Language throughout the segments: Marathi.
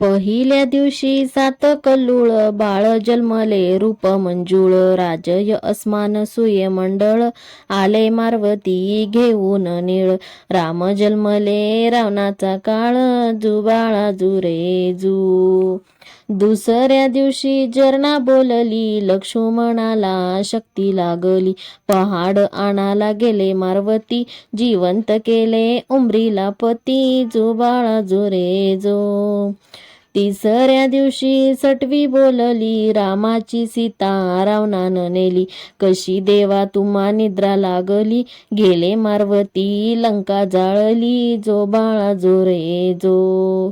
पहिल्या दिवशी सात कल्लूळ बाळ जन्मले रूप मंजूळ राजय अस्मान सूर्यमंडळ आले मार्वती घेऊन निळ. राम जन्मले रावणाचा काळ जुबाळा जुरे जू. दुसऱ्या दिवशी जरना बोलली लक्ष्मणाला शक्ती लागली. पहाड आणाला गेले मार्वती जिवंत केले उमरीला पती जो बाळा जो. तिसऱ्या दिवशी सटवी बोलली रामाची सीता रावणानं नेली. कशी देवा तुम्हा निद्रा लागली. गेले मार्वती लंका जाळली जो बाळा जो रे जो.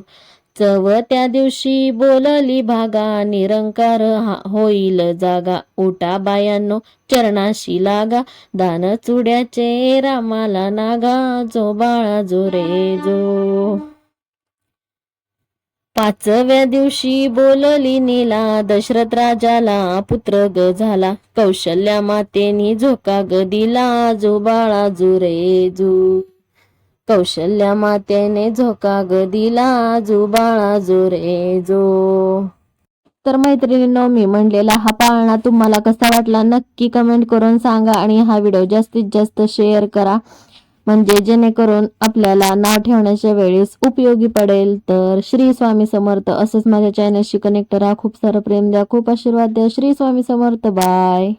चव त्या दिवशी बोलली भागा निरंकार होईल जागा. उठा बायांनो चरणाशी लागा दान चुड्याचे रामाला नागा जो बाळा जो रे जो. पाचव्या दिवशी बोलली नीला दशरथ राजाला पुत्र ग झाला. कौशल्या मातेनी झोका ग दिला जो बाळा जो रे जू. कौशल्या मातेने झोका ग दिला जो बाळा जो रे जो. तर मैत्रिणींनो मी म्हणलेला हा पाळणा तुम्हाला कसा वाटला नक्की कमेंट करून सांगा आणि हा व्हिडिओ जास्तीत जास्त शेअर करा. म्हणजे जेणेकरून आपल्याला नाव ठेवण्याच्या वेळेस उपयोगी पडेल. तर श्री स्वामी समर्थ असंच माझ्या चॅनलशी कनेक्ट राहा. खूप सारं प्रेम द्या. खूप आशीर्वाद द्या. श्री स्वामी समर्थ. बाय